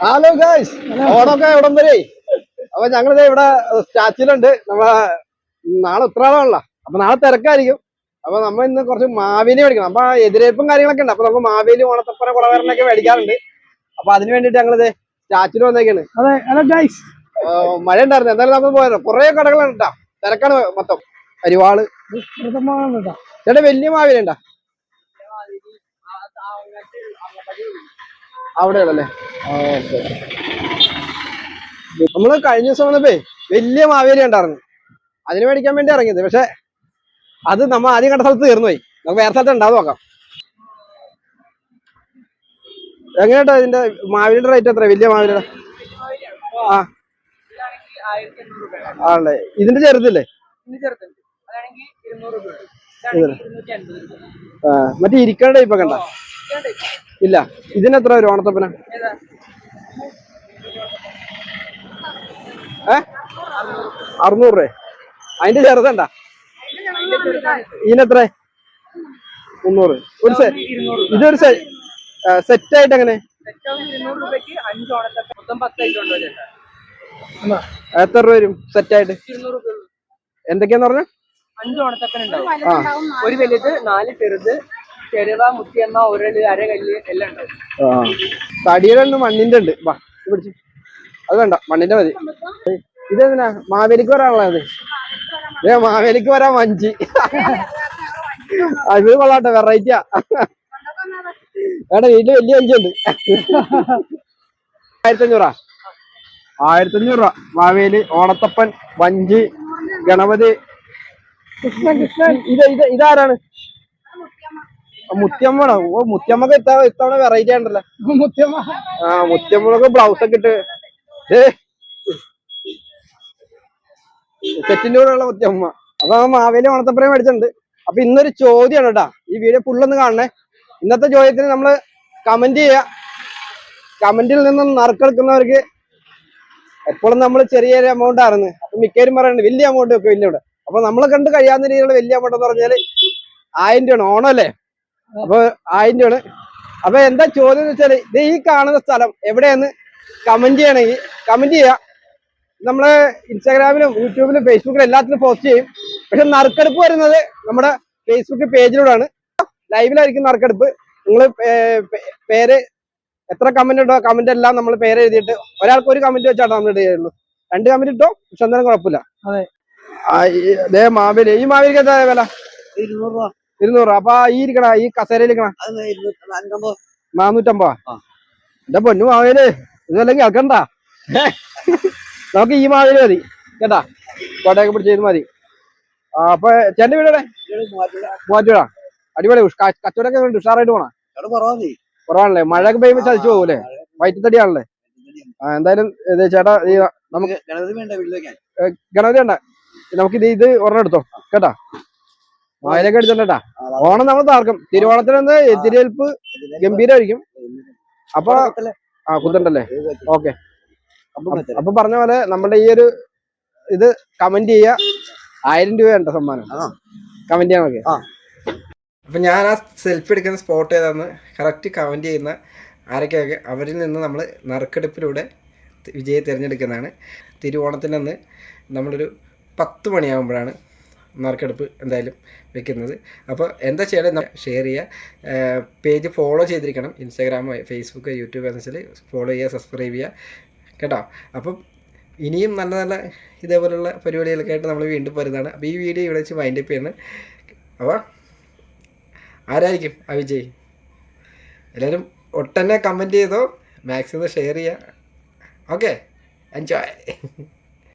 Hello guys ഓടൊക്കെ എവിടം വരെ? അപ്പൊ ഞങ്ങളിത് ഇവിടെ സ്റ്റാച്യൂലുണ്ട് നമ്മളെ നാളെ ഉത്രാടമാണല്ലോ അപ്പൊ നാളെ തിരക്കായിരിക്കും. അപ്പൊ നമ്മ ഇന്ന് കുറച്ച് മാവേലി മേടിക്കണം. അപ്പൊ എതിരേൽപ്പും കാര്യങ്ങളൊക്കെ ഉണ്ട്. അപ്പൊ നമുക്ക് മാവേലി ഓണത്തപ്പന കുളവരനൊക്കെ മേടിക്കാറുണ്ട്. അപ്പൊ അതിന് വേണ്ടിട്ട് ഞങ്ങളിത് സ്റ്റാച്ചിൽ വന്നേക്കാണ്. അതെ ഹലോ ഗൈസ് മഴ ഉണ്ടായിരുന്നു എന്തായാലും നമുക്ക് പോയാലോ കുറെ കടകളുണ്ട് കേട്ടോ തിരക്കാണ് മൊത്തം. അരിവാൾ. ചേട്ടാ വലിയ മാവേലി ഉണ്ടാ അവിടെയാണല്ലേ? ഓക്കെ നമ്മൾ കഴിഞ്ഞ ദിവസം വന്നപ്പോ വലിയ മാവേലി ഉണ്ടായിരുന്നു. അതിന് മേടിക്കാൻ വേണ്ടി ഇറങ്ങിയത്. പക്ഷെ അത് നമ്മ ആദ്യം കണ്ട സ്ഥലത്ത് തീർന്നു പോയി നമുക്ക് വേറെ സ്ഥലത്ത് ഉണ്ടാവും നോക്കാം. എങ്ങനെയാട്ടോ ഇതിന്റെ മാവേലിയുടെ റേറ്റ് എത്ര? വലിയ മാവേലിയുടെ? ആ. ആണല്ലേ. ഇതിന്റെ ചെറുതില്ലേ? മറ്റേ ഇരിക്കേണ്ട ഇപ്പൊ കണ്ട ഇല്ല. ഇതിനെത്ര വരും ഓണത്തപ്പന? ഏ? അറുന്നൂറ് രൂപ. അതിന്റെ ചെറുതണ്ട ഇതിനെത്ര? മുന്നൂറ്. ഒരു ഇതൊരു സെറ്റ് ആയിട്ട് എങ്ങനെ? എത്ര രൂപ വരും സെറ്റ് ആയിട്ട് എന്തൊക്കെയാന്ന് പറഞ്ഞ? അഞ്ച് ഓണത്തപ്പൻ ഉണ്ടാവും ഒരു വലുത് നാല് ചെറുത് ഉണ്ട്. മണ്ണിന്റെ ഉണ്ട്. അത് വേണ്ട മണ്ണിന്റെ മതി. ഇതെന്തിനാ മാവേലിക്ക് വരാനുള്ളത്? ഏ മാവേലിക്ക് വരാൻ വഞ്ചി അത് കൊള്ളാട്ടെ വെറൈറ്റിയാ. വേണ്ട വീട്ടിൽ വലിയ വഞ്ചി ഉണ്ട്. ആയിരത്തി അഞ്ഞൂറാ ആയിരത്തി അഞ്ഞൂറ് രൂപ. മാവേലി ഓണത്തപ്പൻ വഞ്ചി ഗണപതി. കൃഷ്ണൻ കൃഷ്ണൻ ഇത് ഇത് ഇതാരാണ്? മുത്തിയമ്മണോ ഓ മുത്തിയമ്മക്ക് ഇത്ത ഇത്തവണ വെറൈറ്റി ആണല്ലോ. മുത്യമ്മ ആ മുത്തിയമ്മളൊക്കെ ബ്ലൗസ് ഒക്കെ ഇട്ട്. ഏ സെറ്റിന്റെ കൂടെ ഉള്ള മുത്തിയമ്മ അപ്പൊ മാവേലി ഓണത്തപ്പുറം മേടിച്ചിട്ടുണ്ട്. അപ്പൊ ഇന്നൊരു ചോദ്യമാണ് കേട്ടാ. ഈ വീഡിയോ ഫുള്ളൊന്ന് കാണണേ. ഇന്നത്തെ ചോദ്യത്തിന് നമ്മൾ കമന്റ് ചെയ്യുക കമന്റിൽ നിന്ന് നറുക്കെടുക്കുന്നവർക്ക് എപ്പോഴും നമ്മൾ ചെറിയ ചെറിയ എമൗണ്ട് ആയിരുന്നു. അപ്പൊ മിക്കവരും പറയുന്നത് വലിയ എമൗണ്ട് ഒക്കെ വലിയ ഇവിടെ. അപ്പൊ നമ്മളെ കണ്ട് കഴിയാവുന്ന രീതിയിലുള്ള വലിയ എമൗണ്ട് എന്ന് പറഞ്ഞാൽ ആയിരം രൂപയാണ് ഓണം അല്ലേ? അപ്പൊ ആയിരം രൂപയാണ് അപ്പൊ എന്താ ചോദ്യം എന്ന് വെച്ചാൽ ഇത് ഈ കാണുന്ന സ്ഥലം എവിടെയെന്ന് കമന്റ് ചെയ്യണമെങ്കിൽ കമന്റ് ചെയ്യാം നമ്മൾ ഇൻസ്റ്റാഗ്രാമിലും യൂട്യൂബിലും ഫേസ്ബുക്കിലും എല്ലാത്തിലും പോസ്റ്റ് ചെയ്യും. പക്ഷെ നറുക്കെടുപ്പ് വരുന്നത് നമ്മുടെ ഫേസ്ബുക്ക് പേജിലൂടെയാണ് ലൈവിലായിരിക്കും നറുക്കെടുപ്പ്. നിങ്ങൾ പേര് എത്ര കമന്റ് ഉണ്ടോ കമന്റ് എല്ലാം നമ്മൾ പേര് എഴുതിയിട്ട് ഒരാൾക്ക് ഒരു കമന്റ് വെച്ചാണ് നമ്മൾ ഇടുകയുള്ളൂ രണ്ട് കമന്റ് ഇട്ടോ? പക്ഷെ എന്തായാലും കുഴപ്പമില്ല. അതെ. മാവേലി. ഈ മാവേലിക്ക് എന്താ വില? ഇരുന്നൂറ് രൂപ. ഇരുന്നൂറ്. അപ്പൊ ഈ ഇരിക്കണ. ഈ കസേരയിലിരിക്കണ നാനൂറ്റമ്പോ. എന്റെ പൊന്നു മാവേൽ ഇതല്ലെങ്കിൽ കേൾക്കണ്ട. നമുക്ക് ഈ മാവേൽ മതി. കേട്ടാ? കോട്ടയൊക്കെ പിടിച്ച് ചെയ്ത് മതി. അപ്പൊ ചേട്ടന്റെ വീടേ മൂവാറ്റുപുഴ. അടിപൊളി. കച്ചവടൊക്കെ ക- കച്ചവടമൊക്കെ ഉണ്ട്. ഉഷാറായിട്ട് പോണ? കുറവാണല്ലേ? മഴയൊക്കെ പെയ്യുമ്പോ ചതിച്ചു പോകൂലേ വയറ്റത്തടിയാണല്ലേ ആ എന്തായാലും ചേട്ടാ നമുക്ക് ഗണപതി വേണ്ട നമുക്ക് ഇത് ഇത് ഒരെണ്ണം എടുത്തോ. കേട്ടാ? മായലൊക്കെ എടുത്തിട്ടാ ഓണം നമ്മൾ താർക്കും. തിരുവോണത്തിനൊന്ന് എതിരേൽപ്പ് ഗംഭീരമായിരിക്കും അപ്പൊ ആ കുത്തണ്ടല്ലേ? ഓക്കെ. അപ്പൊ പറഞ്ഞ പോലെ നമ്മുടെ ഈ ഒരു ഇത് കമന്റ് ചെയ്യുക ആയിരം രൂപയുണ്ട് സമ്മാനം? കമന്റ് ചെയ്യാൻ നോക്കി. അപ്പൊ ഞാൻ ആ സെൽഫി എടുക്കുന്ന സ്പോട്ട് ഏതാന്ന് കറക്റ്റ് കമന്റ് ചെയ്യുന്ന ആരൊക്കെയൊക്കെ അവരിൽ നിന്ന് നമ്മൾ നറുക്കെടുപ്പിലൂടെ വിജയെ തിരഞ്ഞെടുക്കുന്നതാണ്. തിരുവോണത്തിനന്ന് അന്ന് നമ്മളൊരു പത്ത് മണിയാകുമ്പോഴാണ് നറുക്കെടുപ്പ് എന്തായാലും വെക്കുന്നത്. അപ്പോൾ എന്താ ചെയ്യേണ്ടത് ഷെയർ ചെയ്യുക പേജ് ഫോളോ ചെയ്തിരിക്കണം. ഇൻസ്റ്റാഗ്രാം ഫേസ്ബുക്ക് യൂട്യൂബ് എന്ന് വെച്ചാൽ ഫോളോ ചെയ്യുക സബ്സ്ക്രൈബ് ചെയ്യുക. കേട്ടോ? അപ്പം ഇനിയും നല്ല നല്ല ഇതേപോലുള്ള പരിപാടികളൊക്കെ ആയിട്ട് നമ്മൾ വീണ്ടും വരുന്നതാണ്. അപ്പോൾ ഈ വീഡിയോ ഇവിടെ വെച്ച് വൈൻഡപ്പ് ചെയ്യുന്നത് അപ്പോൾ ആരായിരിക്കും? ആ വിജയ്. എല്ലാവരും ഒട്ടന്നെ കമന്റ് ചെയ്തോ. മാക്സിമം ഷെയർ ചെയ്യുക. Okay enjoy